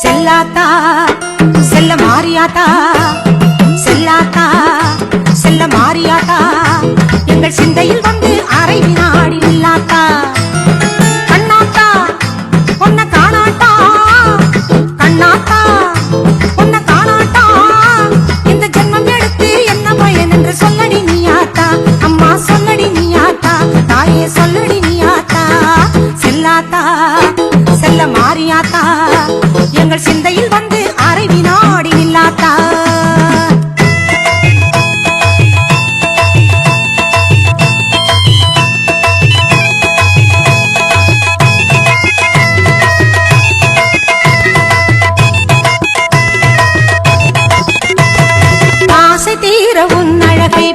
செல்லாத்தா செல்ல மாறியாத்தா செல்லாத்தா செல்ல மாறியாத்தா எங்கள் சிந்தையில் வந்து அரை வினாடி நில்லாத்தா. கண்ணாத்தா பொன்ன காணாட்டா கண்ணாத்தா பொன்ன காணாட்டா. இந்த ஜென்மம் எடுத்து என்ன பயன் என்று சொல்லடி நீயாத்தா அம்மா சொல்லடி நீயாத்தா தாயே சொல்லடி நீயாத்தா செல்லாத்தா செல்ல மாறியாத்தா. எங்கள் சிந்தையில் வந்து அரை வினாடி இல்லாத்தா தீர அழகை